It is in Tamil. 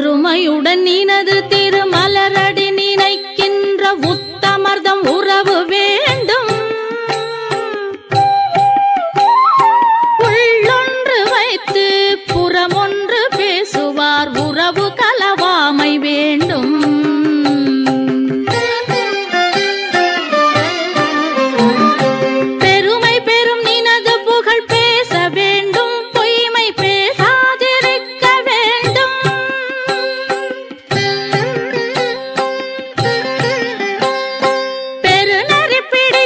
பொறுமையுடன் நினது திருமலரடி நினைக்கின்ற உத் பிடி